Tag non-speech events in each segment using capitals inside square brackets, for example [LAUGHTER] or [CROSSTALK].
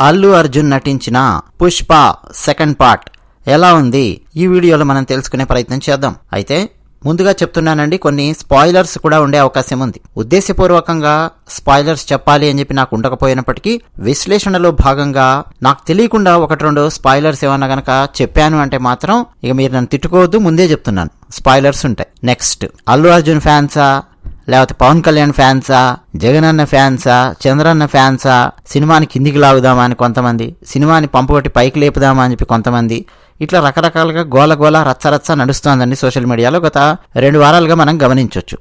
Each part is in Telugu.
అల్లు అర్జున్ నటించిన పుష్ప సెకండ్ పార్ట్. ఎలా ఉంది? ఈ వీడియోలో మనం తెలుసుకునే ప్రయత్నం చేద్దాం. అయితే ముందుగా చెప్తున్నానండి కొన్ని స్పాయిలర్స్ కూడా ఉండే అవకాశం ఉంది. ఉద్దేశపూర్వకంగా స్పాయిలర్స్ చెప్పాలి అని చెప్పి నాకు ఉండకపోయినప్పటికీ విశ్లేషణలో భాగంగా నాకు తెలియకుండా ఒకటి రెండు స్పాయిలర్స్ ఏమన్నా గనక చెప్పాను అంటే మాత్రం ఇక మీరు నన్ను తిట్టుకోవద్దు ముందే చెప్తున్నాను. స్పాయిలర్స్ ఉంటాయి. నెక్స్ట్ అల్లు అర్జున్ ఫ్యాన్సా? లేకపోతే పవన్ కళ్యాణ్ ఫ్యాన్సా జగన్ అన్న ఫ్యాన్సా చంద్రన్న ఫ్యాన్సా సినిమాని కిందికి లాగుదామా అని కొంతమంది సినిమాని పంపగొట్టి పైకి లేపుదామా అని చెప్పి కొంతమంది ఇట్లా రకరకాలుగా గోల గోల రచ్చరచ్చ నడుస్తోందండి సోషల్ మీడియాలో గత రెండు వారాలుగా మనం గమనించవచ్చు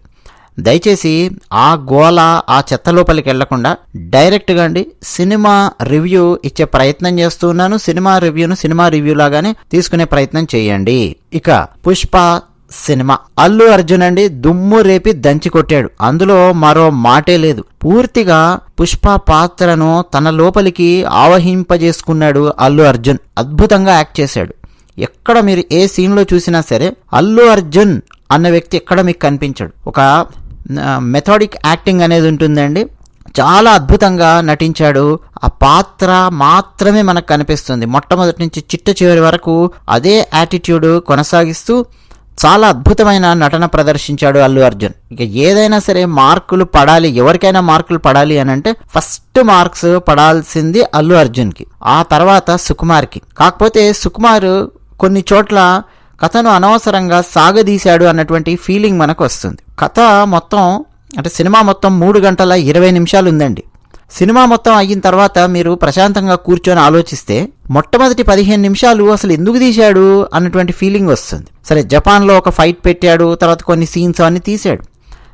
దయచేసి ఆ గోల ఆ చెత్త లోపలికి వెళ్ళకుండా డైరెక్ట్గా అండి సినిమా రివ్యూ ఇచ్చే ప్రయత్నం చేస్తున్నాను సినిమా రివ్యూను సినిమా రివ్యూ లాగానే తీసుకునే ప్రయత్నం చేయండి. ఇక పుష్ప సినిమా. అల్లు అర్జున్ అండి దుమ్ము రేపి దంచి కొట్టాడు. అందులో మరో మాటే లేదు. పూర్తిగా పుష్ప పాత్రను తన లోపలికి ఆవహింపజేసుకున్నాడు అల్లు అర్జున్. అద్భుతంగా యాక్ట్ చేశాడు. ఎక్కడ మీరు ఏ సీన్లో చూసినా సరే అల్లు అర్జున్ అన్న వ్యక్తి ఎక్కడ మీకు కనిపించాడు. ఒక మెథాడిక్ యాక్టింగ్ అనేది ఉంటుందండి. చాలా అద్భుతంగా నటించాడు. ఆ పాత్ర మాత్రమే మనకు కనిపిస్తుంది. మొట్టమొదటి నుంచి చిట్ట చివరి వరకు అదే యాటిట్యూడ్ కొనసాగిస్తూ చాలా అద్భుతమైన నటన ప్రదర్శించాడు అల్లు అర్జున్. ఇక ఏదైనా సరే మార్కులు పడాలి ఎవరికైనా మార్కులు పడాలి అని అంటే ఫస్ట్ మార్క్స్ పడాల్సింది అల్లు అర్జున్కి ఆ తర్వాత సుకుమార్కి. కాకపోతే సుకుమార్ కొన్ని చోట్ల కథను అనవసరంగా సాగదీశాడు అన్నటువంటి ఫీలింగ్ మనకు వస్తుంది. కథ మొత్తం అంటే సినిమా మొత్తం మూడు గంటల ఇరవై నిమిషాలు ఉందండి. సినిమా మొత్తం అయిన తర్వాత మీరు ప్రశాంతంగా కూర్చొని ఆలోచిస్తే మొట్టమొదటి పదిహేను నిమిషాలు అసలు ఎందుకు తీశాడు అన్నటువంటి ఫీలింగ్ వస్తుంది. సరే జపాన్లో ఒక ఫైట్ పెట్టాడు తర్వాత కొన్ని సీన్స్ అన్ని తీశాడు.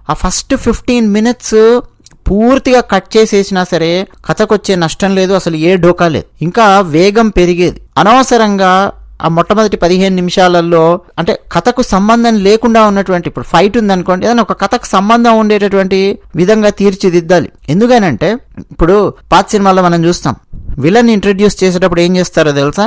ఆ ఫస్ట్ ఫిఫ్టీన్ మినిట్స్ పూర్తిగా కట్ చేసేసినా సరే కథకొచ్చే నష్టం లేదు అసలు ఏ డోకా లేదు. ఇంకా వేగం పెరిగేది. అనవసరంగా ఆ మొట్టమొదటి పదిహేను నిమిషాలలో అంటే కథకు సంబంధం లేకుండా ఉన్నటువంటి ఇప్పుడు ఫైట్ ఉందనుకోండి ఏదైనా ఒక కథకు సంబంధం ఉండేటటువంటి విధంగా తీర్చిదిద్దాలి. ఎందుకనంటే ఇప్పుడు పాత సినిమాల్లో మనం చూస్తాం విలన్ ఇంట్రడ్యూస్ చేసేటప్పుడు ఏం చేస్తారో తెలుసా?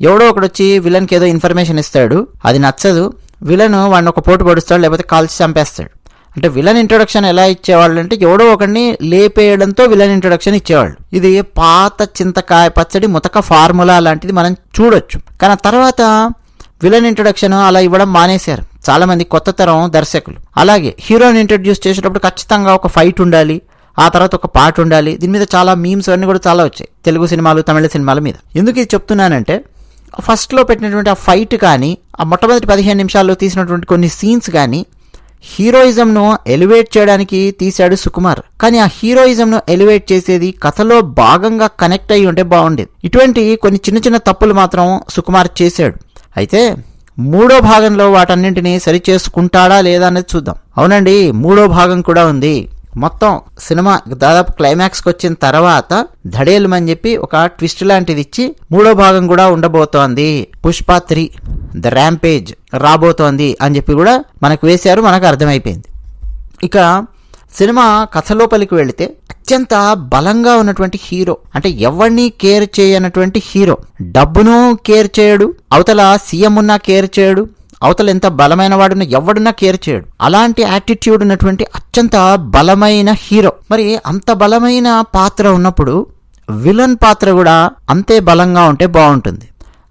ఎవడో ఒకడు వచ్చి విలన్కి ఏదో ఇన్ఫర్మేషన్ ఇస్తాడు అది నచ్చదు విలన్ వాడిని ఒక పోటు పడుస్తాడు లేకపోతే కాల్చి చంపేస్తాడు. అంటే విలన్ ఇంట్రొడక్షన్ ఎలా ఇచ్చేవాళ్ళు అంటే ఎవడో ఒకడిని లేపేయడంతో విలన్ ఇంట్రొడక్షన్ ఇచ్చేవాళ్ళు. ఇది పాత చింతకాయ పచ్చడి ముతక ఫార్ములా లాంటిది మనం చూడొచ్చు. కానీ తర్వాత విలన్ ఇంట్రొడక్షన్ అలా ఇవ్వడం మానేశారు. చాలామంది కొత్త తరం దర్శకులు. అలాగే హీరోని ఇంట్రడ్యూస్ చేసేటప్పుడు ఖచ్చితంగా ఒక ఫైట్ ఉండాలి. ఆ తర్వాత ఒక పాట ఉండాలి. దీని మీద చాలా మీమ్స్ అన్నీ కూడా చాలా వచ్చాయి. తెలుగు సినిమాలు తమిళ సినిమాల మీద. ఎందుకు ఇది చెప్తున్నానంటే ఫస్ట్లో పెట్టినటువంటి ఆ ఫైట్ కానీ ఆ మొట్టమొదటి పదిహేను నిమిషాల్లో తీసినటువంటి కొన్ని సీన్స్ కానీ హీరోయిజంను ఎలివేట్ చేయడానికి తీశాడు సుకుమార్. కానీ ఆ హీరోయిజంను ఎలివేట్ చేసేది కథలో భాగంగా కనెక్ట్ అయ్యి ఉంటే బాగుండేది. ఇటువంటి కొన్ని చిన్న చిన్న తప్పులు మాత్రం సుకుమార్ చేశాడు. అయితే మూడో భాగంలో వాటన్నింటినీ సరి చేసుకుంటాడా లేదా అనేది చూద్దాం. అవునండి మూడో భాగం కూడా ఉంది. మొత్తం సినిమా దాదాపు క్లైమాక్స్కి వచ్చిన తర్వాత ధడేలమని చెప్పి ఒక ట్విస్ట్ లాంటిది ఇచ్చి మూడో భాగం కూడా ఉండబోతోంది. పుష్ప త్రీ ద ర్యాంపేజ్ రాబోతోంది అని చెప్పి కూడా మనకు వేశారు మనకు అర్థమైపోయింది. ఇక సినిమా కథ లోపలికి వెళితే అత్యంత బలంగా ఉన్నటువంటి హీరో అంటే ఎవరిని కేర్ చేయనటువంటి హీరో డబ్బును కేర్ చేయడు అవతల సీఎం ఉన్నా కేర్ చేయడు అవతల ఎంత బలమైన వాడున్నా ఎవడున్నా కేర్ చేయడు. అలాంటి యాటిట్యూడ్ ఉన్నటువంటి అత్యంత బలమైన హీరో మరి అంత బలమైన పాత్ర ఉన్నప్పుడు విలన్ పాత్ర కూడా అంతే బలంగా ఉంటే బాగుంటుంది.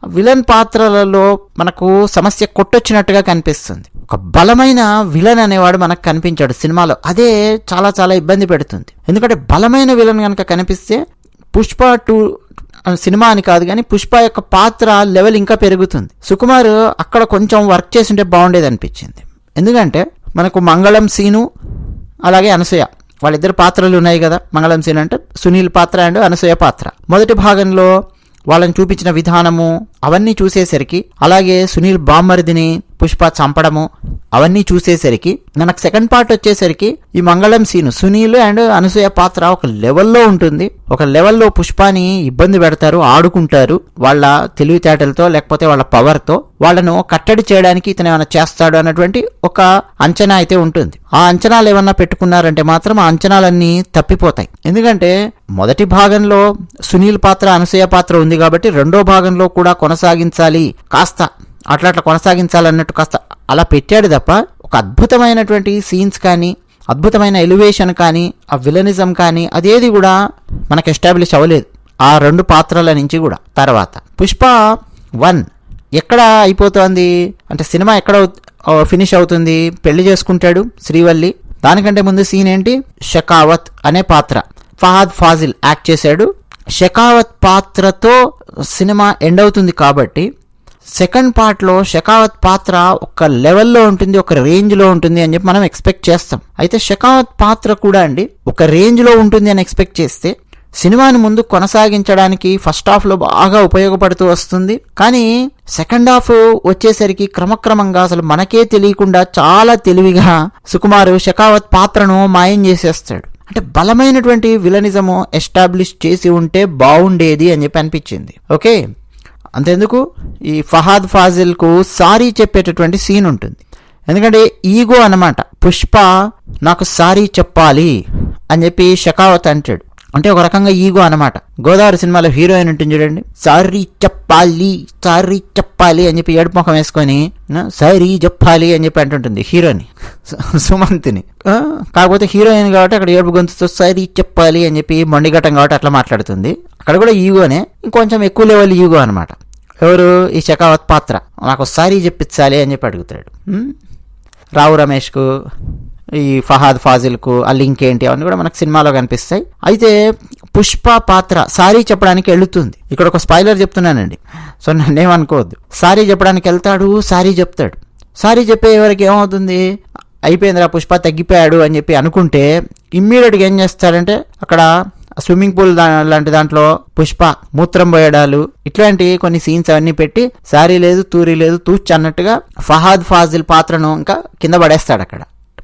విలన్ పాత్రలలో మనకు సమస్య కొట్టొచ్చినట్టుగా కనిపిస్తుంది. ఒక బలమైన విలన్ అనేవాడు మనకు కనిపించాడు సినిమాలో. అదే చాలా చాలా ఇబ్బంది పెడుతుంది. ఎందుకంటే బలమైన విలన్ కనుక కనిపిస్తే పుష్ప టూ సినిమా అని కాదు కానీ పుష్ప యొక్క పాత్ర లెవెల్ ఇంకా పెరుగుతుంది. సుకుమార్ అక్కడ కొంచెం వర్క్ చేస్తుంటే బాగుండేది అనిపించింది. ఎందుకంటే మనకు మంగళం సీను అలాగే అనసూయ. వాళ్ళిద్దరు పాత్రలు ఉన్నాయి కదా. మంగళం సీన్ అంటే సునీల్ పాత్ర అండ్ అనసూయ పాత్ర. మొదటి భాగంలో వాళ్ళని చూపించిన విధానము అవన్నీ చూసేసరికి అలాగే సునీల్ బామ్మరిదిని పుష్ప చంపడము అవన్నీ చూసేసరికి మనకు సెకండ్ పార్ట్ వచ్చేసరికి ఈ మంగళం సీను సునీల్ అండ్ అనసూయ పాత్ర ఒక లెవెల్లో ఉంటుంది. ఒక లెవెల్లో పుష్పాని ఇబ్బంది పెడతారు ఆడుకుంటారు వాళ్ళ తెలివితేటలతో లేకపోతే వాళ్ళ పవర్తో వాళ్ళను కట్టడి చేయడానికి ఇతను ఏమైనా చేస్తాడు అన్నటువంటి ఒక అంచనా అయితే ఉంటుంది. ఆ అంచనాలు ఏమన్నా పెట్టుకున్నారంటే మాత్రం ఆ అంచనాలన్నీ తప్పిపోతాయి. ఎందుకంటే మొదటి భాగంలో సునీల్ పాత్ర అనసూయ పాత్ర ఉంది కాబట్టి రెండో భాగంలో కూడా కొనసాగించాలి. కాస్త అట్లా అట్లా కొనసాగించాలన్నట్టు కాస్త అలా పెట్టాడు తప్ప ఒక అద్భుతమైనటువంటి సీన్స్ కానీ అద్భుతమైన ఎలివేషన్ కానీ ఆ విలనిజం కానీ అదేది కూడా మనకు ఎస్టాబ్లిష్ అవ్వలేదు. ఆ రెండు పాత్రల నుంచి కూడా. తర్వాత పుష్ప వన్ ఎక్కడ అయిపోతోంది? అంటే సినిమా ఎక్కడ ఫినిష్ అవుతుంది? పెళ్ళి చేసుకుంటాడు శ్రీవల్లి. దానికంటే ముందు సీన్ ఏంటి? షకావత్ అనే పాత్ర. ఫహాద్ ఫాజిల్ యాక్ట్ చేశాడు. షకావత్ పాత్రతో సినిమా ఎండ్ అవుతుంది కాబట్టి సెకండ్ పార్ట్లో షెకావత్ పాత్ర ఒక లెవెల్లో ఉంటుంది ఒక రేంజ్లో ఉంటుంది అని చెప్పి మనం ఎక్స్పెక్ట్ చేస్తాం. అయితే షకావత్ పాత్ర కూడా అండి ఒక రేంజ్లో ఉంటుంది అని ఎక్స్పెక్ట్ చేస్తే సినిమాని ముందు కొనసాగించడానికి ఫస్ట్ హాఫ్లో బాగా ఉపయోగపడుతూ వస్తుంది. కానీ సెకండ్ హాఫ్ వచ్చేసరికి క్రమక్రమంగా అసలు మనకే తెలియకుండా చాలా తెలివిగా సుకుమారు షెకావత్ పాత్రను మాయం చేసేస్తాడు. అంటే బలమైనటువంటి విలనిజము ఎస్టాబ్లిష్ చేసి ఉంటే బాగుండేది అని చెప్పి అనిపించింది. ఓకే? అంతెందుకు? ఈ ఫహాద్ ఫాజిల్కు సారీ చెప్పేటటువంటి సీన్ ఉంటుంది. ఎందుకంటే ఈగో అన్నమాట పుష్ప నాకు సారీ చెప్పాలి అని చెప్పి షకావత్ అంటాడు. అంటే ఒక రకంగా ఈగో అన్నమాట. గోదావరి సినిమాలో హీరోయిన్ ఉంటుంది చూడండి. సారీ చెప్పాలి సారీ చెప్పాలి అని చెప్పి ఏడుపు ముఖం వేసుకొని సారీ చెప్పాలి అని చెప్పి అంటుంటుంది హీరోని [LAUGHS] సుమంత్ని. కాకపోతే హీరోయిన్ కాబట్టి అక్కడ ఏడుపు గొంతుతో సారీ చెప్పాలి అని చెప్పి మొండిఘటం కాబట్టి అట్లా మాట్లాడుతుంది. అక్కడ కూడా ఈగోనే ఇంకొంచెం ఎక్కువ లెవెల్ ఈగో అనమాట ఎవరు? ఈ షకావత్ పాత్ర. నాకు సారీ చెప్పించాలి అని చెప్పి అడుగుతాడు. రావు రమేష్కు ఈ ఫహాద్ ఫాజిల్కు ఆ లింక్ ఏంటి అవన్నీ కూడా మనకు సినిమాలో కనిపిస్తాయి. అయితే పుష్ప పాత్ర సారీ చెప్పడానికి వెళుతుంది ఇక్కడ ఒక స్పాయిలర్ చెప్తున్నానండి. సో నన్నేమనుకోవద్దు. సారీ చెప్పడానికి వెళ్తాడు సారీ చెప్తాడు. సారీ చెప్పే వరకు ఏమవుతుంది? అయిపోయిందిరా పుష్ప తగ్గిపోయాడు అని చెప్పి అనుకుంటే ఇమ్మీడియట్గా ఏం చేస్తాడంటే అక్కడ స్విమ్మింగ్ పూల్ దా లాంటి దాంట్లో పుష్ప మూత్రం పోయడాలు ఇట్లాంటి కొన్ని సీన్స్ అవన్నీ పెట్టి సారీ లేదు తూరి లేదు తూచి అన్నట్టుగా ఫహాద్ ఫాజిల్ పాత్రను ఇంకా కింద పడేస్తాడు అక్కడ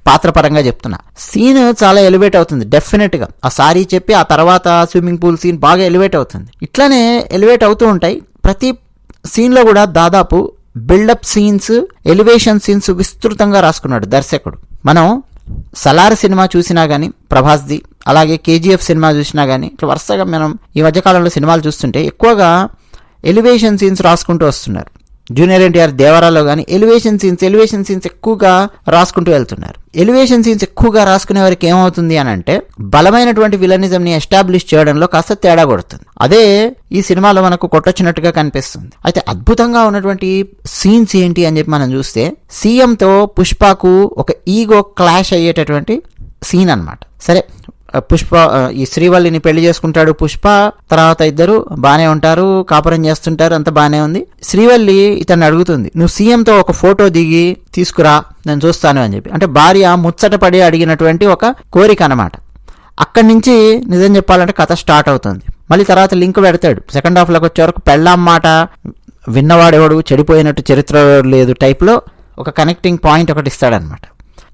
పాత్ర పరంగా చెప్తున్నా. సీన్ చాలా ఎలివేట్ అవుతుంది డెఫినెట్గా ఆ సారీ చెప్పి ఆ తర్వాత స్విమ్మింగ్ పూల్ సీన్ బాగా ఎలివేట్ అవుతుంది. ఇట్లానే ఎలివేట్ అవుతూ ఉంటాయి. ప్రతి సీన్లో కూడా దాదాపు బిల్డప్ సీన్స్ ఎలివేషన్ సీన్స్ విస్తృతంగా రాసుకున్నాడు దర్శకుడు. మనం సలార్ సినిమా చూసినా కానీ ప్రభాస్ది అలాగే కేజీఎఫ్ సినిమా చూసినా కానీ ఇట్లా వరుసగా మనం ఈ మధ్యకాలంలో సినిమాలు చూస్తుంటే ఎక్కువగా ఎలివేషన్ సీన్స్ రాసుకుంటూ వస్తున్నారు. జూనియర్ ఎన్టీఆర్ దేవరాలో కానీ ఎలివేషన్ సీన్స్ ఎలివేషన్ సీన్స్ ఎక్కువగా రాసుకుంటూ వెళ్తున్నారు. ఎలివేషన్ సీన్స్ ఎక్కువగా రాసుకునే వారికి ఏమవుతుంది అని అంటే బలమైనటువంటి విలనిజంని ఎస్టాబ్లిష్ చేయడంలో కాస్త తేడా కొడుతుంది. అదే ఈ సినిమాలో మనకు కొట్టొచ్చినట్టుగా కనిపిస్తుంది. అయితే అద్భుతంగా ఉన్నటువంటి సీన్స్ ఏంటి అని చెప్పి మనం చూస్తే సీఎంతో పుష్పకు ఒక ఈగో క్లాష్ అయ్యేటటువంటి సీన్ అన్నమాట. సరే పుష్ప ఈ శ్రీవల్లిని పెళ్ళి చేసుకుంటాడు పుష్ప. తర్వాత ఇద్దరు బానే ఉంటారు కాపురం చేస్తుంటారు అంత బానే ఉంది. శ్రీవల్లి ఇతన్ని అడుగుతుంది నువ్వు సీఎంతో ఒక ఫోటో దిగి తీసుకురా నేను చూస్తాను అని చెప్పి. అంటే భార్య ముచ్చటపడి అడిగినటువంటి ఒక కోరిక అన్నమాట. అక్కడి నుంచి నిజం చెప్పాలంటే కథ స్టార్ట్ అవుతుంది. మళ్ళీ తర్వాత లింక్ పెడతాడు. సెకండ్ హాఫ్లోకి వచ్చే వరకు పెళ్ళాం మాట విన్నవాడెవడు చెడిపోయినట్టు చరిత్ర లేదు టైప్లో ఒక కనెక్టింగ్ పాయింట్ ఒకటి ఇస్తాడనమాట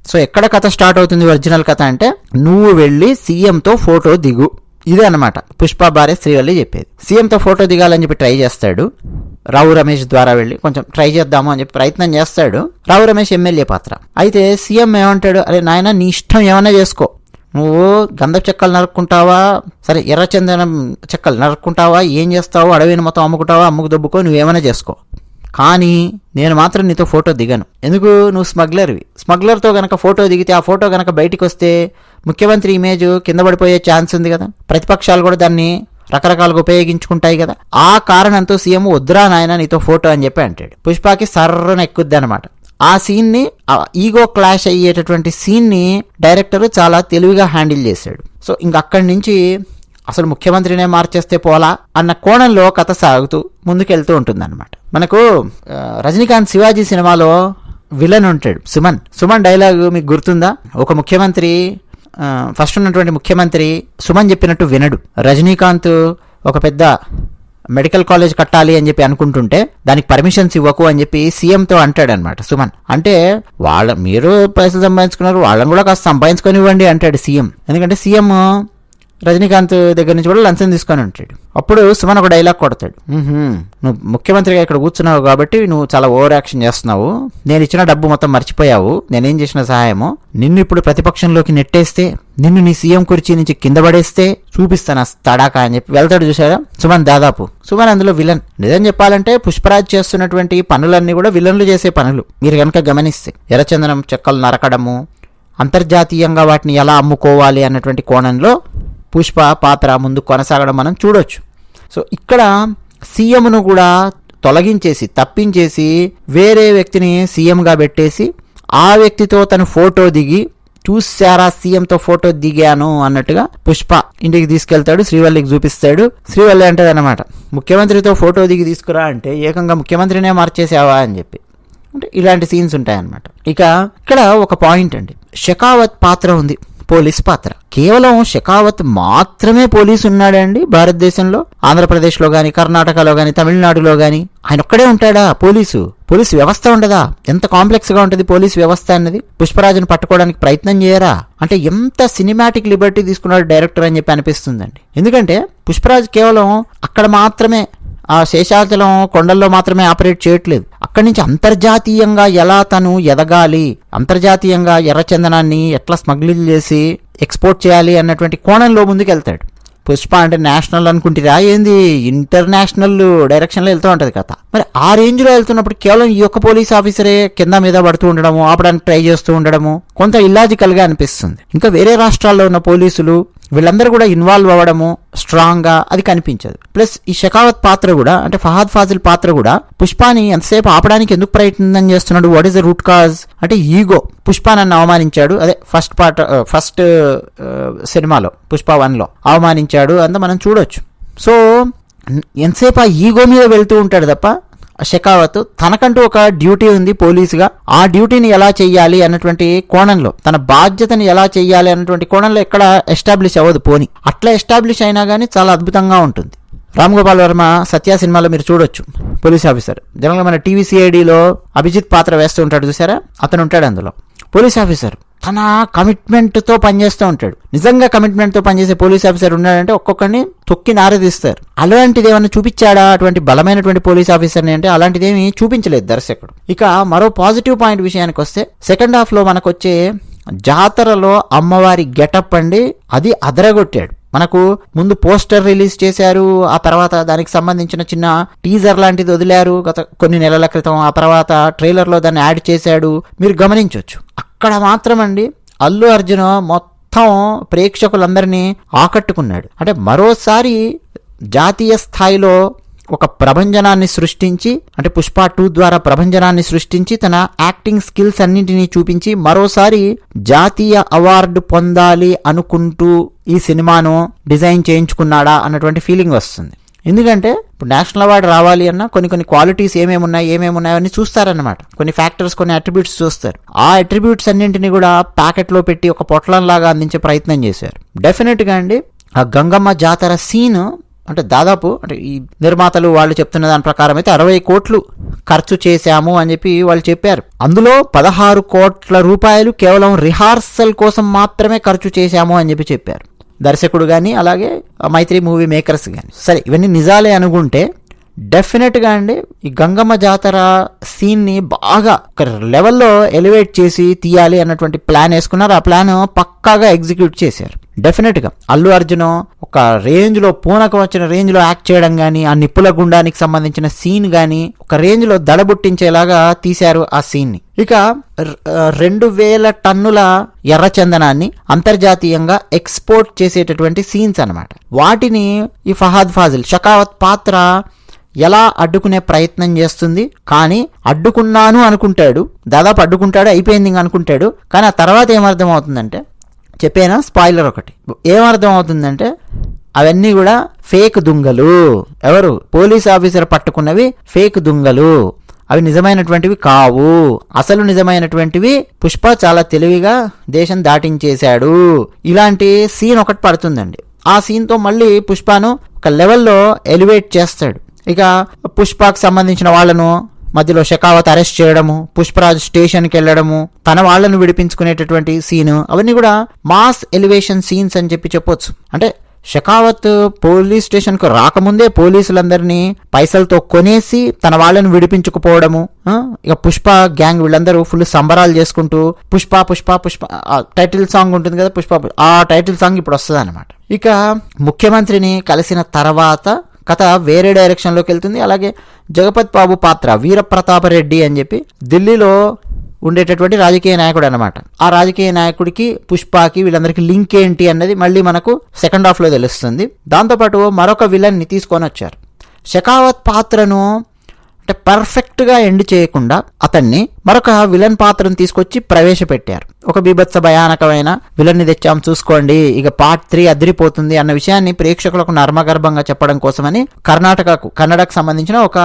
సో ఎక్కడ కథ స్టార్ట్ అవుతుంది ఒరిజినల్ కథ అంటే నువ్వు వెళ్ళి సీఎంతో ఫోటో దిగు. ఇదే అనమాట పుష్ప భార్య శ్రీవల్లి చెప్పేది. సీఎంతో ఫోటో దిగాలని చెప్పి ట్రై చేస్తాడు. రావు రమేష్ ద్వారా వెళ్ళి కొంచెం ట్రై చేద్దాము అని చెప్పి ప్రయత్నం చేస్తాడు. రావు రమేష్ ఎమ్మెల్యే పాత్ర. అయితే సీఎం ఏమంటాడు? అరే నాయన నీ ఇష్టం ఏమైనా చేసుకో. నువ్వు గంధ చెక్కలు నరుక్కుంటావా? సరే ఎర్రచందనం చెక్కలు నరుక్కుంటావా? ఏం చేస్తావు? అడవిని మొత్తం అమ్ముకుంటావా? అమ్ముకు దొబ్బుకో నువ్వేమైనా చేసుకో. కానీ నేను మాత్రం నీతో ఫోటో దిగను. ఎందుకు? నువ్వు స్మగ్లర్వి. స్మగ్లర్తో గనక ఫోటో దిగితే ఆ ఫోటో గనక బయటికి వస్తే ముఖ్యమంత్రి ఇమేజ్ కింద పడిపోయే ఛాన్స్ ఉంది కదా. ప్రతిపక్షాలు కూడా దాన్ని రకరకాలుగా ఉపయోగించుకుంటాయి కదా. ఆ కారణంతో సీఎం వద్దురా నాయన నీతో ఫోటో అని చెప్పి అంటాడు. పుష్పకి సర్రన ఎక్కుద్ది అనమాట ఆ సీన్ని ఈగో క్లాష్ అయ్యేటటువంటి సీన్ని డైరెక్టర్ చాలా తెలివిగా హ్యాండిల్ చేశాడు. సో ఇంక అక్కడి నుంచి అసలు ముఖ్యమంత్రినే మార్చేస్తే పోలా అన్న కోణంలో కథ సాగుతూ ముందుకెళ్తూ ఉంటుందన్నమాట. మనకు రజనీకాంత్ శివాజీ సినిమాలో విలన్ ఉంటాడు సుమన్. సుమన్ డైలాగ్ మీకు గుర్తుందా? ఒక ముఖ్యమంత్రి ఫస్ట్ ఉన్నటువంటి ముఖ్యమంత్రి సుమన్ చెప్పినట్టు వినడు. రజనీకాంత్ ఒక పెద్ద మెడికల్ కాలేజ్ కట్టాలి అని చెప్పి అనుకుంటుంటే దానికి పర్మిషన్స్ ఇవ్వకు అని చెప్పి సీఎంతో అంటాడనమాట సుమన్. అంటే వాళ్ళ మీరు పైసలు సంపాదించుకున్నారు వాళ్ళని కూడా కాస్త సంపాదించుకొని ఇవ్వండి అంటాడు సీఎం. ఎందుకంటే సీఎం రజనీకాంత్ దగ్గర నుంచి కూడా లంచం తీసుకొని ఉంటాడు. అప్పుడు సుమన్ ఒక డైలాగ్ కొడతాడు. "మ్మ్హ్మ్, నువ్వు ముఖ్యమంత్రిగా ఇక్కడ కూర్చున్నావు కాబట్టి నువ్వు చాలా ఓవర్ యాక్షన్ చేస్తున్నావు. నేను ఇచ్చిన డబ్బు మొత్తం మర్చిపోయావు. నేనేం చేసిన సహాయము? నిన్ను ఇప్పుడు ప్రతిపక్షంలోకి నెట్టేస్తే నిన్ను నీ సీఎం కుర్చీ నుంచి కింద పడేస్తే చూపిస్తాను తడాకా అని చెప్పి వెళ్తాడు చూసారా సుమన్ దాదాపు. సుమన్ అందులో విలన్ నిజం చెప్పాలంటే పుష్పరాజ్ చేస్తున్నటువంటి పనులన్నీ కూడా విలన్లు చేసే పనులు. మీరు కనుక గమనిస్తే ఎర్రచందనం చెక్కలు నరకడము అంతర్జాతీయంగా వాటిని ఎలా అమ్ముకోవాలి అన్నటువంటి కోణంలో పుష్ప పాత్ర ముందు కొనసాగడం మనం చూడొచ్చు. సో ఇక్కడ సీఎంను కూడా తొలగించేసి తప్పించేసి వేరే వ్యక్తిని సీఎంగా పెట్టేసి ఆ వ్యక్తితో తను ఫోటో దిగి చూసారా సీఎంతో ఫోటో దిగాను అన్నట్టుగా పుష్ప ఇంటికి తీసుకెళ్తాడు శ్రీవల్లికి చూపిస్తాడు. శ్రీవల్లి అంటది అనమాట ముఖ్యమంత్రితో ఫోటో దిగి తీసుకురా అంటే ఏకంగా ముఖ్యమంత్రినే మార్చేసావా? అని చెప్పి. అంటే ఇలాంటి సీన్స్ ఉంటాయన్నమాట. ఇక ఇక్కడ ఒక పాయింట్ అండి. షెకావత్ పాత్ర ఉంది. పోలీస్ పాత్ర. కేవలం షెకావత్ మాత్రమే పోలీసు ఉన్నాడండి భారతదేశంలో? ఆంధ్రప్రదేశ్లో గాని కర్ణాటకలో గాని తమిళనాడులో గాని. ఆయన ఒక్కడే ఉంటాడా పోలీసు? పోలీస్ వ్యవస్థ ఉండదా? ఎంత కాంప్లెక్స్గా ఉంటుంది పోలీస్ వ్యవస్థ అన్నది? పుష్పరాజును పట్టుకోవడానికి ప్రయత్నం చేయరా? అంటే ఎంత సినిమాటిక్ లిబర్టీ తీసుకున్నాడు డైరెక్టర్ అని చెప్పి అనిపిస్తుందండి. ఎందుకంటే పుష్పరాజ్ కేవలం అక్కడ మాత్రమే ఆ శేషాచలం కొండల్లో మాత్రమే ఆపరేట్ చేయట్లేదు. అక్కడి నుంచి అంతర్జాతీయంగా ఎలా తను ఎదగాలి అంతర్జాతీయంగా ఎర్రచందనాన్ని ఎట్లా స్మగ్లింగ్ చేసి ఎక్స్పోర్ట్ చేయాలి అన్నటువంటి కోణంలో ముందుకెళ్తాడు. పుష్ప అంటే నేషనల్ అనుకుంటుందా ఏంది? ఇంటర్నేషనల్ డైరెక్షన్లో వెళ్తూ ఉంటుంది కథ. మరి ఆ రేంజ్లో వెళ్తున్నప్పుడు కేవలం ఈ యొక్క పోలీస్ ఆఫీసరే కింద మీద పడుతూ ఉండడము ఆపడానికి ట్రై చేస్తూ ఉండడము కొంత ఇల్లాజికల్గా అనిపిస్తుంది. ఇంకా వేరే రాష్ట్రాల్లో ఉన్న పోలీసులు వీళ్ళందరూ కూడా ఇన్వాల్వ్ అవ్వడము స్ట్రాంగ్గా అది కనిపించదు. ప్లస్ ఈ షెకావత్ పాత్ర కూడా అంటే ఫహాద్ ఫాజిల్ పాత్ర కూడా పుష్పాని ఎంతసేపు ఆపడానికి ఎందుకు ప్రయత్నం చేస్తున్నాడు? What is the root cause అంటే ఈగో పుష్ప నన్ను అవమానించాడు. అదే ఫస్ట్ పార్ట్ ఫస్ట్ సినిమాలో పుష్ప వన్లో అవమానించాడు. అంత మనం చూడొచ్చు. సో ఎంతసేపు ఆ ఈగో మీద వెళ్తూ ఉంటాడు తప్ప షెకావత్ తనకంటూ ఒక డ్యూటీ ఉంది పోలీసుగా. ఆ డ్యూటీని ఎలా చెయ్యాలి అన్నటువంటి కోణంలో తన బాధ్యతని ఎలా చేయాలి అన్నటువంటి కోణంలో ఎక్కడ ఎస్టాబ్లిష్ అవ్వదు పోని. అట్లా ఎస్టాబ్లిష్ అయినా కానీ చాలా అద్భుతంగా ఉంటుంది. రామ్ గోపాల్ వర్మ సత్య సినిమాలో మీరు చూడొచ్చు పోలీస్ ఆఫీసర్. జనరల్గా మన టీవీ సిఐడిలో అభిజిత్ పాత్ర వేస్తూ ఉంటాడు చూసారా అతను ఉంటాడు అందులో. Police officer. తన కమిట్మెంట్తో పనిచేస్తూ ఉంటాడు. నిజంగా కమిట్మెంట్తో పనిచేసే పోలీస్ ఆఫీసర్ ఉన్నాడంటే ఒక్కొక్కరిని తొక్కి నారదీస్తారు. అలాంటిది ఏమైనా చూపించాడా? అటువంటి బలమైనటువంటి పోలీస్ ఆఫీసర్ని అంటే అలాంటిదేమీ చూపించలేదు దర్శకుడు. ఇక మరో పాజిటివ్ పాయింట్ విషయానికి వస్తే సెకండ్ హాఫ్లో మనకు వచ్చే జాతరలో అమ్మవారి గెటప్ అండి అది అదరగొట్టాడు. మనకు ముందు పోస్టర్ రిలీజ్ చేశారు ఆ తర్వాత దానికి సంబంధించిన చిన్న టీజర్ లాంటిది వదిలారు గత కొన్ని నెలల క్రితం. ఆ తర్వాత ట్రైలర్లో దాన్ని యాడ్ చేశాడు. మీరు గమనించవచ్చు అక్కడ మాత్రం అండి అల్లు అర్జున్ మొత్తం ప్రేక్షకులందరినీ ఆకట్టుకున్నాడు. అంటే మరోసారి జాతీయ స్థాయిలో ఒక ప్రభంజనాన్ని సృష్టించి అంటే పుష్ప టూ ద్వారా ప్రభంజనాన్ని సృష్టించి తన యాక్టింగ్ స్కిల్స్ అన్నింటినీ చూపించి మరోసారి జాతీయ అవార్డు పొందాలి అనుకుంటూ ఈ సినిమాను డిజైన్ చేయించుకున్నాడా అన్నటువంటి ఫీలింగ్ వస్తుంది. ఎందుకంటే ఇప్పుడు నేషనల్ అవార్డు రావాలి అన్నా కొన్ని కొన్ని క్వాలిటీస్ ఏమేమి ఉన్నాయి ఏమేమి ఉన్నాయి అని చూస్తారన్నమాట. కొన్ని ఫ్యాక్టర్స్ కొన్ని అట్రిబ్యూట్స్ చూస్తారు. ఆ అట్రిబ్యూట్స్ అన్నింటినీ కూడా ప్యాకెట్లో పెట్టి ఒక పొట్లంలాగా అందించే ప్రయత్నం చేశారు. డెఫినెట్గా అండి ఆ గంగమ్మ జాతర సీన్ అంటే దాదాపు అంటే ఈ నిర్మాతలు వాళ్ళు చెప్తున్న దాని ప్రకారం అయితే అరవై కోట్లు ఖర్చు చేశాము అని చెప్పి వాళ్ళు చెప్పారు. అందులో పదహారు కోట్ల రూపాయలు కేవలం రిహార్సల్ కోసం మాత్రమే ఖర్చు చేశాము అని చెప్పి చెప్పారు. దర్శకుడు కానీ అలాగే మైత్రి మూవీ మేకర్స్ కానీ సరే ఇవన్నీ నిజాలే అనుకుంటే డెఫినెట్గా అండి ఈ గంగమ్మ జాతర సీన్ని బాగా ఒక లెవెల్లో ఎలివేట్ చేసి తీయాలి అన్నటువంటి ప్లాన్ వేసుకున్నారు. ఆ ప్లాన్ పక్కాగా ఎగ్జిక్యూట్ చేశారు. డెఫినెట్గా అల్లు అర్జున్ ఒక రేంజ్లో పూనకం వచ్చిన రేంజ్లో యాక్ట్ చేయడం కానీ ఆ నిప్పుల గుండానికి సంబంధించిన సీన్ కానీ ఒక రేంజ్లో దడబుట్టించేలాగా తీశారు ఆ సీన్ని. ఇక రెండు వేల టన్నుల ఎర్రచందనాన్ని అంతర్జాతీయంగా ఎక్స్పోర్ట్ చేసేటటువంటి సీన్స్ అనమాట వాటిని ఈ ఫహాద్ ఫాజిల్ షకావత్ పాత్ర ఎలా అడ్డుకునే ప్రయత్నం చేస్తుంది? కానీ అడ్డుకున్నాను అనుకుంటాడు దాదాపు అడ్డుకుంటాడు అయిపోయింది అనుకుంటాడు. కానీ ఆ తర్వాత ఏమర్థం అవుతుందంటే చెప్పేనా? స్పాయిలర్ ఒకటి. ఏమర్థం అవుతుందంటే అవన్నీ కూడా ఫేక్ దుంగలు. ఎవరు? పోలీస్ ఆఫీసర్ పట్టుకున్నవి ఫేక్ దుంగలు. అవి నిజమైనటువంటివి కావు. అసలు నిజమైనటువంటివి పుష్ప చాలా తెలివిగా దేశం దాటించేశాడు. ఇలాంటి సీన్ ఒకటి పడుతుందండి. ఆ సీన్తో మళ్ళీ పుష్పను ఒక లెవెల్లో ఎలివేట్ చేస్తాడు. ఇక పుష్పకు సంబంధించిన వాళ్ళను మధ్యలో షెకావత్ అరెస్ట్ చేయడము పుష్పరాజ్ స్టేషన్కి వెళ్ళడము తన వాళ్ళను విడిపించుకునేటటువంటి సీన్ అవన్నీ కూడా మాస్ ఎలివేషన్ సీన్స్ అని చెప్పి చెప్పొచ్చు. అంటే షెకావత్ పోలీస్ స్టేషన్కు రాకముందే పోలీసులందరినీ పైసలతో కొనేసి తన వాళ్ళని విడిపించుకుపోవడము ఇక పుష్ప గ్యాంగ్ వీళ్ళందరూ ఫుల్ సంబరాలు చేసుకుంటూ పుష్ప పుష్ప పుష్ప టైటిల్ సాంగ్ ఉంటుంది కదా పుష్ప ఆ టైటిల్ సాంగ్ ఇప్పుడు వస్తుంది అనమాట ఇక ముఖ్యమంత్రిని కలిసిన తర్వాత కథ వేరే డైరెక్షన్లోకి వెళ్తుంది. అలాగే జగపత్ బాబు పాత్ర వీరప్రతాపరెడ్డి అని చెప్పి ఢిల్లీలో ఉండేటటువంటి రాజకీయ నాయకుడు అనమాట ఆ రాజకీయ నాయకుడికి పుష్పకి వీళ్ళందరికీ లింక్ ఏంటి అన్నది మళ్ళీ మనకు సెకండ్ హాఫ్లో తెలుస్తుంది. దాంతోపాటు మరొక విలన్ని తీసుకొని వచ్చారు. షెకావత్ పాత్రను అంటే పర్ఫెక్ట్గా ఎండ్ చేయకుండా అతన్ని మరొక విలన్ పాత్రను తీసుకొచ్చి ప్రవేశపెట్టారు. ఒక బీభత్స భయానకమైన విలన్ని తెచ్చాం చూసుకోండి ఇక పార్ట్ త్రీ అదిరిపోతుంది అన్న విషయాన్ని ప్రేక్షకులకు నర్మగర్భంగా చెప్పడం కోసమని కర్ణాటకకు కన్నడకు సంబంధించిన ఒక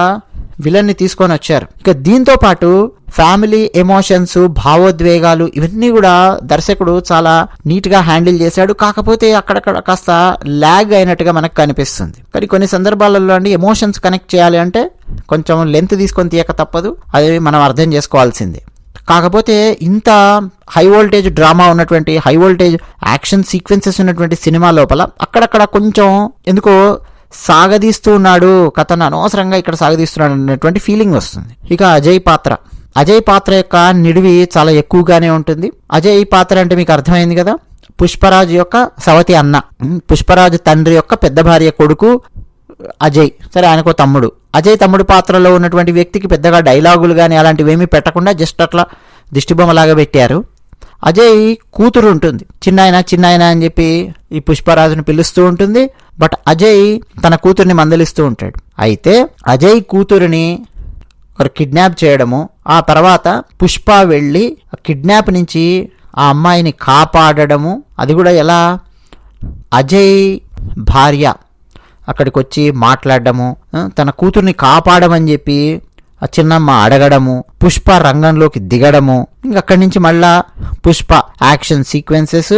విలన్ని తీసుకొని వచ్చారు. ఇక దీంతో పాటు ఫ్యామిలీ ఎమోషన్స్ భావోద్వేగాలు ఇవన్నీ కూడా దర్శకుడు చాలా నీట్గా హ్యాండిల్ చేశాడు. కాకపోతే అక్కడక్కడ కాస్త ల్యాగ్ అయినట్టుగా మనకు కనిపిస్తుంది. కానీ కొన్ని సందర్భాలలో అండి ఎమోషన్స్ కనెక్ట్ చేయాలి అంటే కొంచెం లెంత్ తీసుకొని తీయక తప్పదు. అది మనం అర్థం చేసుకోవాల్సిందే. కాకపోతే ఇంత హై వోల్టేజ్ డ్రామా ఉన్నటువంటి హై వోల్టేజ్ యాక్షన్ సీక్వెన్సెస్ ఉన్నటువంటి సినిమా లోపల అక్కడక్కడ కొంచెం ఎందుకో సాగదీస్తూ ఉన్నాడు కథను అనవసరంగా ఇక్కడ సాగదీస్తున్నాడు అనేటువంటి ఫీలింగ్ వస్తుంది. ఇక అజయ్ పాత్ర. అజయ్ పాత్ర యొక్క నిడివి చాలా ఎక్కువగానే ఉంటుంది. అజయ్ పాత్ర అంటే మీకు అర్థమైంది కదా? పుష్పరాజు యొక్క సవతి అన్న. పుష్పరాజు తండ్రి యొక్క పెద్ద భార్య కొడుకు అజయ్. సరే ఆయనకో తమ్ముడు. అజయ్ తమ్ముడు పాత్రలో ఉన్నటువంటి వ్యక్తికి పెద్దగా డైలాగులు కానీ అలాంటివి ఏమీ పెట్టకుండా జస్ట్ అట్లా దిష్టిబొమ్మలాగా పెట్టారు. అజయ్ కూతురు ఉంటుంది. చిన్నాయన చిన్నాయన అని చెప్పి ఈ పుష్పరాజును పిలుస్తూ ఉంటుంది. బట్ అజయ్ తన కూతుర్ని మందలిస్తూ ఉంటాడు. అయితే అజయ్ కూతురిని ఒకరు కిడ్నాప్ చేయడము ఆ తర్వాత పుష్ప వెళ్ళి ఆ కిడ్నాప్ నుంచి ఆ అమ్మాయిని కాపాడడము అది కూడా ఎలా? అజయ్ భార్య అక్కడికి వచ్చి మాట్లాడడము తన కూతుర్ని కాపాడమని చెప్పి ఆ చిన్నమ్మ అడగడము పుష్ప రంగంలోకి దిగడము ఇంక అక్కడి నుంచి మళ్ళా పుష్ప యాక్షన్ సీక్వెన్సెస్.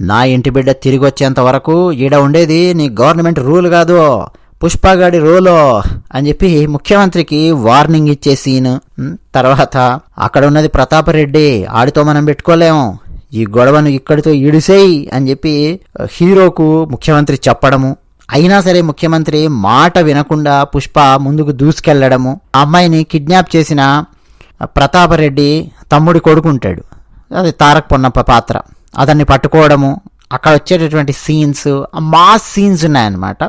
నా ఇంటి బిడ్డ తిరిగి వచ్చేంత వరకు ఈడ ఉండేది నీ గవర్నమెంట్ రూల్ కాదు పుష్పగాడి రూలో అని చెప్పి ముఖ్యమంత్రికి వార్నింగ్ ఇచ్చే సీన్. తర్వాత అక్కడ ఉన్నది ప్రతాపరెడ్డి ఆడితో మనం పెట్టుకోలేము ఈ గొడవను ఇక్కడితో ఇడిసేయి అని చెప్పి హీరోకు ముఖ్యమంత్రి చెప్పడము. అయినా సరే ముఖ్యమంత్రి మాట వినకుండా పుష్ప ముందుకు దూసుకెళ్ళడము ఆ అమ్మాయిని కిడ్నాప్ చేసిన ప్రతాపరెడ్డి తమ్ముడి కొడుకుంటాడు. అది తారక్ పొన్నప్ప పాత్ర. అతన్ని పట్టుకోవడము అక్కడ వచ్చేటటువంటి సీన్స్ మాస్ సీన్స్ ఉన్నాయన్నమాట.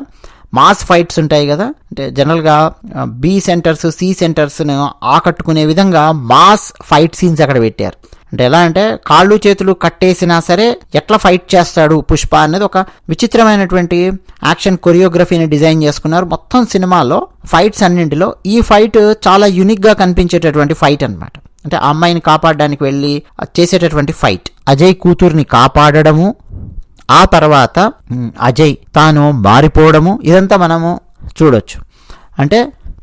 మాస్ ఫైట్స్ ఉంటాయి కదా అంటే జనరల్గా బి సెంటర్స్ సి సెంటర్స్ను ఆకట్టుకునే విధంగా మాస్ ఫైట్ సీన్స్ అక్కడ పెట్టారు. అంటే ఎలా అంటే కాళ్ళు చేతులు కట్టేసినా సరే ఎట్లా ఫైట్ చేస్తాడు పుష్ప అనేది ఒక విచిత్రమైనటువంటి యాక్షన్ కొరియోగ్రఫీని డిజైన్ చేసుకున్నారు. మొత్తం సినిమాలో ఫైట్స్ అన్నింటిలో ఈ ఫైట్ చాలా యునిక్గా కనిపించేటటువంటి ఫైట్ అనమాట అంటే ఆ అమ్మాయిని కాపాడడానికి వెళ్ళి చేసేటటువంటి ఫైట్ అజయ్ కూతుర్ని కాపాడడము ఆ తర్వాత అజయ్ తాను మారిపోవడము ఇదంతా మనము చూడొచ్చు. అంటే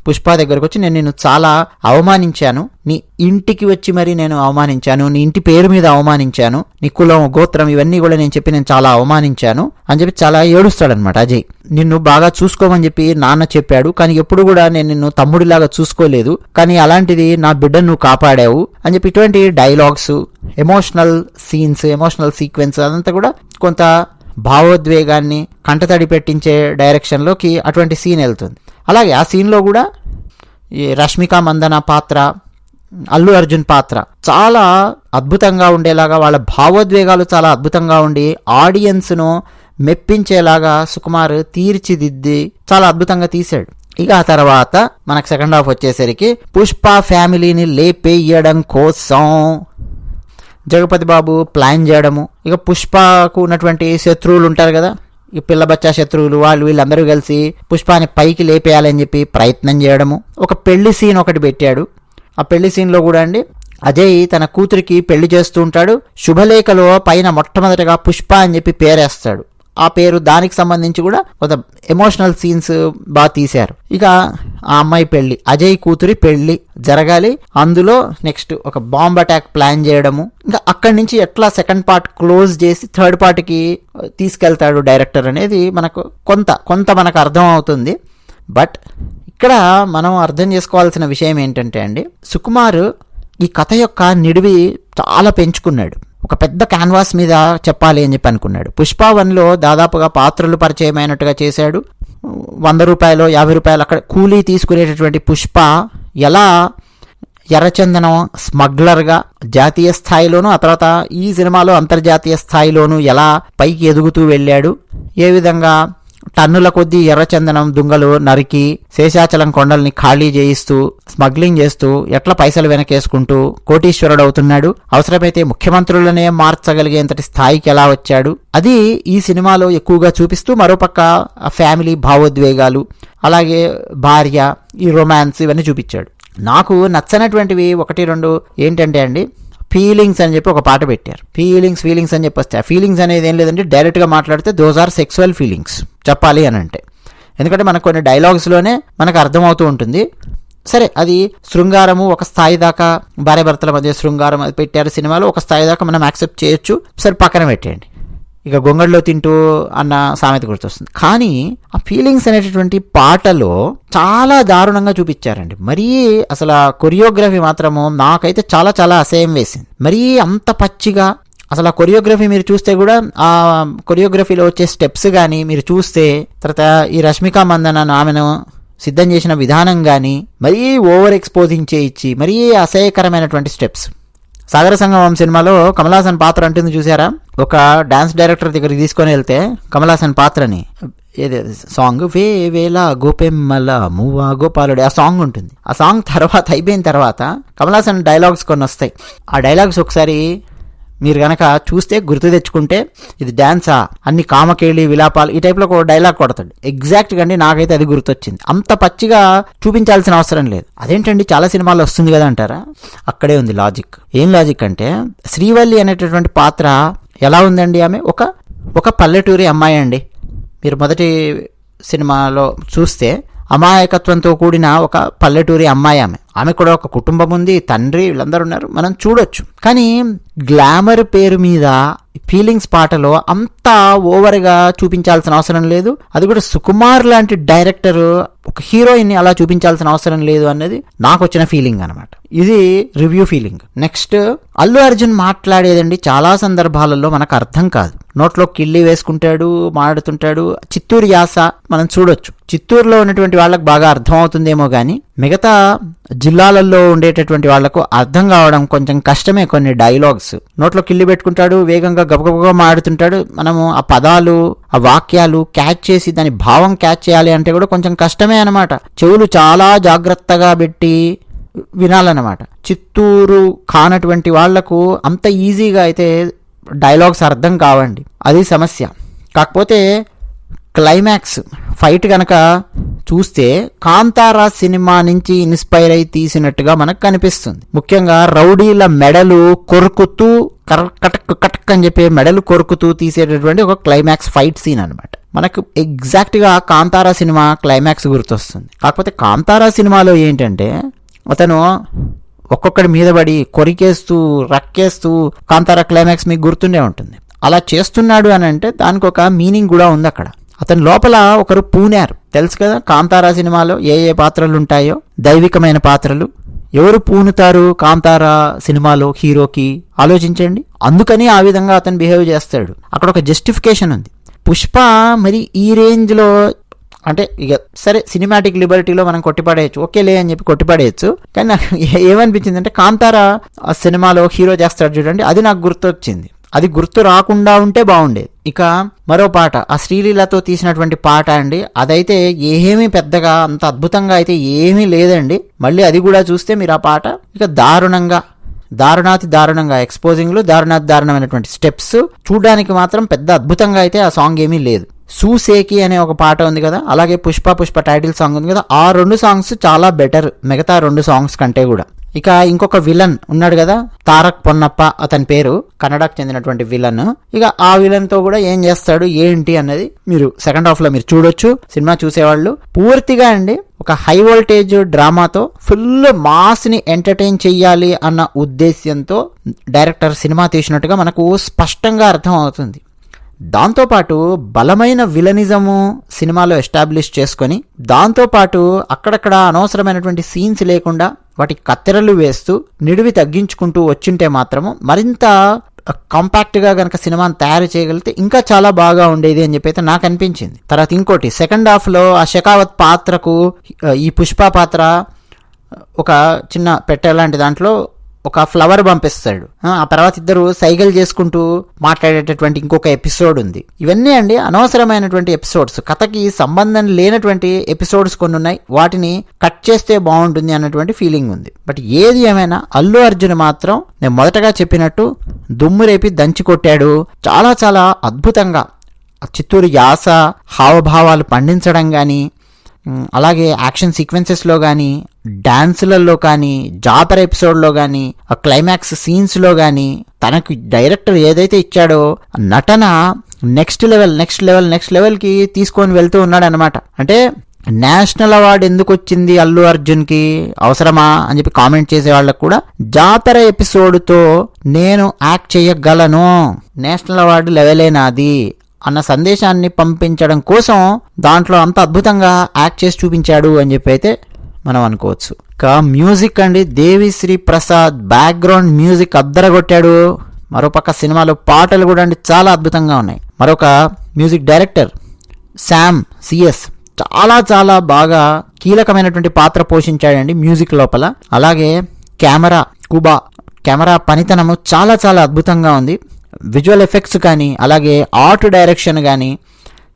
పుష్ప దగ్గరకు వచ్చి నేను నిన్ను చాలా అవమానించాను. నీ ఇంటికి వచ్చి మరి నేను అవమానించాను. నీ ఇంటి పేరు మీద అవమానించాను. నీ కులం గోత్రం ఇవన్నీ కూడా నేను చెప్పి నేను చాలా అవమానించాను. అని చెప్పి చాలా ఏడుస్తాడనమాట అజయ్. నిన్ను బాగా చూసుకోమని చెప్పి నాన్న చెప్పాడు. కానీ ఎప్పుడు కూడా నేను నిన్ను తమ్ముడిలాగా చూసుకోలేదు. కానీ అలాంటిది నా బిడ్డను నువ్వు కాపాడావు. అని చెప్పి ఇటువంటి dialogues emotional scenes emotional sequence అదంతా కూడా కొంత భావోద్వేగాన్ని కంటతడి పెట్టించే డైరెక్షన్లోకి అటువంటి సీన్ వెళ్తుంది. అలాగే ఆ సీన్లో కూడా ఈ రష్మిక మందన పాత్ర అల్లు అర్జున్ పాత్ర చాలా అద్భుతంగా ఉండేలాగా వాళ్ళ భావోద్వేగాలు చాలా అద్భుతంగా ఉండి ఆడియన్స్ను మెప్పించేలాగా సుకుమార్ తీర్చిదిద్ది చాలా అద్భుతంగా తీశాడు. ఇక ఆ తర్వాత మనకు సెకండ్ హాఫ్ వచ్చేసరికి పుష్ప ఫ్యామిలీని లేపేయడం కోసం జగపతి బాబు ప్లాన్ చేయడము. ఇక పుష్పకు ఉన్నటువంటి శత్రువులు ఉంటారు కదా ఈ పిల్లబచ్చా శత్రువులు వాళ్ళు వీళ్ళందరూ కలిసి పుష్పాన్ని పైకి లేపేయాలని చెప్పి ప్రయత్నం చేయడము. ఒక పెళ్ళి సీన్ ఒకటి పెట్టాడు. ఆ పెళ్ళి సీన్లో కూడా అండి అజయ్ తన కూతురికి పెళ్ళి చేస్తూ ఉంటాడు. శుభలేఖలో పైన మొట్టమొదటిగా పుష్ప అని చెప్పి పేరేస్తాడు. ఆ పేరు దానికి సంబంధించి కూడా కొంత ఎమోషనల్ సీన్స్ బాగా తీశారు. ఇక ఆ అమ్మాయి పెళ్ళి అజయ్ కూతురి పెళ్ళి జరగాలి. అందులో నెక్స్ట్ ఒక బాంబ్ అటాక్ ప్లాన్ చేయడము. ఇంకా అక్కడి నుంచి ఎట్లా సెకండ్ పార్ట్ క్లోజ్ చేసి థర్డ్ పార్ట్కి తీసుకెళ్తాడు డైరెక్టర్ అనేది మనకు కొంత కొంత మనకు అర్థం అవుతుంది బట్ ఇక్కడ మనం అర్థం చేసుకోవాల్సిన విషయం ఏంటంటే అండి సుకుమార్ ఈ కథ యొక్క నిడివి చాలా పెంచుకున్నాడు. ఒక పెద్ద క్యాన్వాస్ మీద చెప్పాలి అని చెప్పి అనుకున్నాడు. పుష్ప వన్లో దాదాపుగా పాత్రలు పరిచయం అయినట్టుగా చేశాడు. వంద రూపాయలు యాభై రూపాయలు అక్కడ కూలీ తీసుకునేటటువంటి పుష్ప ఎలా ఎర్రచందనం స్మగ్లర్గా జాతీయ స్థాయిలోను ఆ తర్వాత ఈ సినిమాలో అంతర్జాతీయ స్థాయిలోనూ ఎలా పైకి ఎదుగుతూ వెళ్ళాడు. ఏ విధంగా టన్నుల కొద్దీ ఎర్రచందనం దుంగలు నరికి శేషాచలం కొండల్ని ఖాళీ చేయిస్తూ స్మగ్లింగ్ చేస్తూ ఎట్లా పైసలు వెనకేసుకుంటూ కోటీశ్వరుడు అవుతున్నాడు అవసరమైతే ముఖ్యమంత్రులనే మార్చగలిగేంతటి స్థాయికి ఎలా వచ్చాడు? అది ఈ సినిమాలో ఎక్కువగా చూపిస్తూ మరోపక్క ఫ్యామిలీ భావోద్వేగాలు అలాగే భార్య ఈ రొమాన్స్ ఇవన్నీ చూపించాడు. నాకు నచ్చనటువంటివి ఒకటి రెండు ఏంటంటే అండి ఫీలింగ్స్ అని చెప్పి ఒక పాట పెట్టారు. ఫీలింగ్స్ ఫీలింగ్స్ అని చెప్పి వస్తే ఆ ఫీలింగ్స్ అనేది ఏం లేదంటే డైరెక్ట్గా మాట్లాడితే దోస్ ఆర్ సెక్సువల్ ఫీలింగ్స్ చెప్పాలి అని అంటే. ఎందుకంటే మనకు కొన్ని డైలాగ్స్లోనే మనకు అర్థమవుతూ ఉంటుంది. సరే అది శృంగారము ఒక స్థాయి దాకా భార్యాభర్తల మధ్య శృంగారం అది పెట్టారు సినిమాలో ఒక స్థాయి దాకా మనం యాక్సెప్ట్ చేయొచ్చు. సరే పక్కన పెట్టేయండి. ఇక గొంగడిలో తింటూ అన్న సామెత గుర్తొస్తుంది. కానీ ఆ ఫీలింగ్స్ అనేటటువంటి పాటలో చాలా దారుణంగా చూపించారండి. మరీ అసలు ఆ కొరియోగ్రఫీ మాత్రము నాకైతే చాలా చాలా అసహ్యం వేసింది. మరీ అంత పచ్చిగా అసలు ఆ కొరియోగ్రఫీ మీరు చూస్తే కూడా ఆ కొరియోగ్రఫీలో వచ్చే స్టెప్స్ కానీ మీరు చూస్తే తర్వాత ఈ రష్మిక మందన ఆమెను సిద్ధం చేసిన విధానం కానీ మరీ ఓవర్ ఎక్స్పోజింగ్ చేయించి మరీ అసహ్యకరమైనటువంటి స్టెప్స్ సాగర సంగమం సినిమాలో కమలాసన్ పాత్ర అంటుంది చూసారా? ఒక డాన్స్ డైరెక్టర్ దగ్గరికి తీసుకొని వెళ్తే కమలాసన్ పాత్రని ఏది సాంగ్ వే వేలా గోపెమ్మల మువ్వా గోపాలుడి ఆ సాంగ్ ఉంటుంది. ఆ సాంగ్ తర్వాత అయిపోయిన తర్వాత కమలాసన్ డైలాగ్స్ కొన్ని వస్తాయి. ఆ డైలాగ్స్ ఒకసారి మీరు కనుక చూస్తే గుర్తు తెచ్చుకుంటే ఇది డ్యాన్సా అన్ని కామకేళి విలాపాలు ఈ టైప్లో ఒక డైలాగ్ కొడతాడు. ఎగ్జాక్ట్గా అండి నాకైతే అది గుర్తొచ్చింది. అంత పచ్చిగా చూపించాల్సిన అవసరం లేదు. అదేంటండి చాలా సినిమాల్లో వస్తుంది కదా అంటారా? అక్కడే ఉంది లాజిక్ ఏం లాజిక్ అంటే శ్రీవల్లి అనేటటువంటి పాత్ర ఎలా ఉందండి ఆమె? ఒక ఒక పల్లెటూరి అమ్మాయి అండి. మీరు మొదటి సినిమాలో చూస్తే అమాయకత్వంతో కూడిన ఒక పల్లెటూరి అమ్మాయి ఆమె. ఆమె కూడా ఒక కుటుంబం ఉంది తండ్రి వీళ్ళందరూ ఉన్నారు. మనం చూడొచ్చు. కానీ గ్లామర్ పేరు మీద ఫీలింగ్స్ పాటలో అంత ఓవర్గా చూపించాల్సిన అవసరం లేదు. అది కూడా సుకుమార్ లాంటి డైరెక్టర్ ఒక హీరోయిన్ని అలా చూపించాల్సిన అవసరం లేదు అన్నది నాకు వచ్చిన ఫీలింగ్ అనమాట ఇది review feeling next Allu Arjun మాట్లాడేదండి చాలా సందర్భాలలో మనకు అర్థం కాదు. నోట్లో కిళ్ళి వేసుకుంటాడు మాడుతుంటాడు చిత్తూరు యాస మనం చూడొచ్చు. చిత్తూరులో ఉన్నటువంటి వాళ్ళకు బాగా అర్థమవుతుందేమో కానీ మిగతా జిల్లాలలో ఉండేటటువంటి వాళ్ళకు అర్థం కావడం కొంచెం కష్టమే కొన్ని డైలాగ్స్ నోట్లో కిళ్ళి పెట్టుకుంటాడు వేగంగా గబగబగా మాడుతుంటాడు. మనము ఆ పదాలు ఆ వాక్యాలు క్యాచ్ చేసి దాని భావం క్యాచ్ చేయాలి అంటే కూడా కొంచెం కష్టమే అనమాట చెవులు చాలా జాగ్రత్తగా పెట్టి వినాలన్నమాట. చిత్తూరు కానటువంటి వాళ్ళకు అంత ఈజీగా అయితే డైలాగ్స్ అర్థం కావండి. అది సమస్య. కాకపోతే క్లైమాక్స్ ఫైట్ కనుక చూస్తే కాంతారా సినిమా నుంచి ఇన్స్పైర్ అయి తీసినట్టుగా మనకు కనిపిస్తుంది. ముఖ్యంగా రౌడీల మెడలు కొరుకుతూ కర కటక్ కటక్ అని చెప్పి మెడలు కొరుకుతూ తీసేటటువంటి ఒక క్లైమాక్స్ ఫైట్ సీన్ అనమాట మనకు ఎగ్జాక్ట్గా కాంతారా సినిమా క్లైమాక్స్ గుర్తొస్తుంది. కాకపోతే కాంతారా సినిమాలో ఏంటంటే అతను ఒక్కొక్కడి మీద పడి కొరికేస్తూ రక్కేస్తూ కాంతారా క్లైమాక్స్ మీకు గుర్తుండే ఉంటుంది. అలా చేస్తున్నాడు అని అంటే దానికి ఒక మీనింగ్ కూడా ఉంది అక్కడ అతని లోపల ఒకరు పూనారు తెలుసు కదా? కాంతారా సినిమాలో ఏ ఏ పాత్రలు ఉంటాయో? దైవికమైన పాత్రలు. ఎవరు పూనుతారు కాంతారా సినిమాలో హీరోకి? ఆలోచించండి. అందుకని ఆ విధంగా అతను బిహేవ్ చేస్తాడు. అక్కడ ఒక జస్టిఫికేషన్ ఉంది. పుష్ప మరి ఈ రేంజ్లో అంటే ఇక సరే సినిమాటిక్ లిబర్టీలో మనం కొట్టిపడేయచ్చు. ఓకేలే అని చెప్పి కొట్టిపడేయచ్చు. కానీ నాకు ఏమనిపించింది అంటే కాంతారా సినిమాలో హీరో చేస్తాడు చూడండి. అది నాకు గుర్తొచ్చింది. అది గుర్తు రాకుండా ఉంటే బాగుండేది. ఇక మరో పాట ఆ శ్రీలీలతో తీసినటువంటి పాట అండి. అదైతే ఏమీ పెద్దగా అంత అద్భుతంగా అయితే ఏమీ లేదండి. మళ్ళీ అది కూడా చూస్తే మీరు ఆ పాట ఇక దారుణంగా దారుణాతి దారుణంగా ఎక్స్పోజింగ్లు దారుణాతి దారుణమైనటువంటి స్టెప్స్ చూడడానికి మాత్రం పెద్ద అద్భుతంగా అయితే ఆ సాంగ్ ఏమీ లేదు. సూసేకి అనే ఒక పాట ఉంది కదా అలాగే పుష్ప పుష్ప టైటిల్ సాంగ్ ఉంది కదా ఆ రెండు సాంగ్స్ చాలా బెటర్ మిగతా రెండు సాంగ్స్ కంటే కూడా. ఇక ఇంకొక విలన్ ఉన్నాడు కదా తారక్ పొన్నప్ప అతని పేరు కన్నడకు చెందినటువంటి విలన్. ఇక ఆ విలన్తో కూడా ఏం చేస్తాడు ఏంటి అన్నది మీరు సెకండ్ హాఫ్లో మీరు చూడొచ్చు. సినిమా చూసేవాళ్ళు. పూర్తిగా అండి ఒక హై వోల్టేజ్ డ్రామాతో ఫుల్ మాస్ని ఎంటర్టైన్ చెయ్యాలి అన్న ఉద్దేశ్యంతో డైరెక్టర్ సినిమా తీసినట్టుగా మనకు స్పష్టంగా అర్థం అవుతుంది దాంతోపాటు బలమైన విలనిజము సినిమాలో ఎస్టాబ్లిష్ చేసుకొని దాంతోపాటు అక్కడక్కడ అనవసరమైనటువంటి సీన్స్ లేకుండా వాటి కత్తెరలు వేస్తూ నిడివి తగ్గించుకుంటూ వచ్చింటే మాత్రము మరింత కాంపాక్ట్గా గనక సినిమాని తయారు చేయగలిగితే ఇంకా చాలా బాగా ఉండేది అని చెప్పి అయితే నాకు అనిపించింది. తర్వాత ఇంకోటి సెకండ్ హాఫ్లో ఆ షెకావత్ పాత్రకు ఈ పుష్ప పాత్ర ఒక చిన్న పెట్టె లాంటి దాంట్లో ఒక ఫ్లవర్ పంపిస్తాడు. ఆ తర్వాత ఇద్దరు సైకిల్ చేసుకుంటూ మాట్లాడేటటువంటి ఇంకొక ఎపిసోడ్ ఉంది. ఇవన్నీ అండి అనవసరమైనటువంటి ఎపిసోడ్స్ కథకి సంబంధం లేనటువంటి ఎపిసోడ్స్ కొన్ని ఉన్నాయి. వాటిని కట్ చేస్తే బాగుంటుంది అన్నటువంటి ఫీలింగ్ ఉంది. బట్ ఏది ఏమైనా అల్లు అర్జున్ మాత్రం నేను మొదటగా చెప్పినట్టు దుమ్ము రేపి దంచి కొట్టాడు. చాలా చాలా అద్భుతంగా. చిత్తూరు యాస హావభావాలు పండించడం కానీ అలాగే యాక్షన్ సీక్వెన్సెస్లో కానీ డాన్సులలో కానీ జాతర ఎపిసోడ్లో కానీ ఆ క్లైమాక్స్ సీన్స్లో కానీ తనకు డైరెక్టర్ ఏదైతే ఇచ్చాడో నటన next level next level next లెవెల్కి తీసుకొని వెళ్తూ ఉన్నాడు అనమాట అంటే నేషనల్ అవార్డు ఎందుకు వచ్చింది అల్లు అర్జున్కి? అవసరమా? అని చెప్పి కామెంట్ చేసే వాళ్ళకు కూడా జాతర ఎపిసోడ్తో నేను యాక్ట్ చేయగలను. నేషనల్ అవార్డు లెవెలే నాది అన్న సందేశాన్ని పంపించడం కోసం దాంట్లో అంత అద్భుతంగా యాక్ట్ చేసి చూపించాడు అని చెప్పి అయితే మనం అనుకోవచ్చు. ఇక మ్యూజిక్ అండి. దేవిశ్రీ ప్రసాద్ బ్యాక్గ్రౌండ్ మ్యూజిక్ అద్దరగొట్టాడు. మరోపక్క సినిమాలో పాటలు కూడా అండి చాలా అద్భుతంగా ఉన్నాయి. మరొక మ్యూజిక్ డైరెక్టర్ శామ్ సిఎస్ చాలా చాలా బాగా కీలకమైనటువంటి పాత్ర పోషించాడండి మ్యూజిక్ లోపల. అలాగే కెమెరా కుబా కెమెరా పనితనము చాలా చాలా అద్భుతంగా ఉంది. విజువల్ ఎఫెక్ట్స్ కానీ అలాగే ఆర్ట్ డైరెక్షన్ కానీ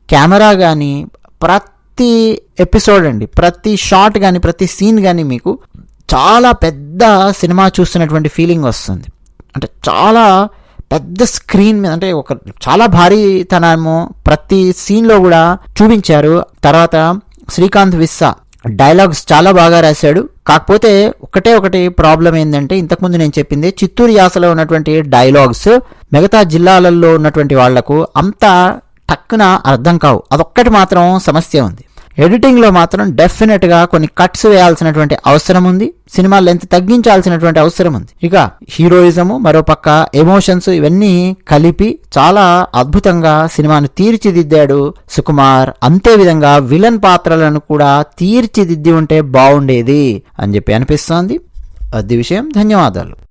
కెమెరా కానీ ప్రతి ప్రతి ఎపిసోడ్ అండి ప్రతి షాట్ కానీ ప్రతి సీన్ కానీ మీకు చాలా పెద్ద సినిమా చూస్తున్నటువంటి ఫీలింగ్ వస్తుంది. అంటే చాలా పెద్ద స్క్రీన్ మీద అంటే ఒక చాలా భారీతనము ప్రతి సీన్లో కూడా చూపించారు. తర్వాత శ్రీకాంత్ విస్సా డైలాగ్స్ చాలా బాగా రాశాడు. కాకపోతే ఒకటే ఒకటి ప్రాబ్లం ఏంటంటే ఇంతకుముందు నేను చెప్పింది చిత్తూరు యాసలో ఉన్నటువంటి డైలాగ్స్ మిగతా జిల్లాలలో ఉన్నటువంటి వాళ్ళకు అంత టక్కున అర్థం కావు. అదొక్కటి మాత్రం సమస్య ఉంది. ఎడిటింగ్లో మాత్రం డెఫినెట్గా కొన్ని కట్స్ వేయాల్సినటువంటి అవసరం ఉంది. సినిమా లెంత్ తగ్గించాల్సినటువంటి అవసరం ఉంది. ఇక హీరోయిజము మరోపక్క ఎమోషన్స్ ఇవన్నీ కలిపి చాలా అద్భుతంగా సినిమాను తీర్చిదిద్దాడు సుకుమార్. అంతే విధంగా విలన్ పాత్రలను కూడా తీర్చిదిద్ది ఉంటే బాగుండేది అని చెప్పి అనిపిస్తోంది. అది విషయం. ధన్యవాదాలు.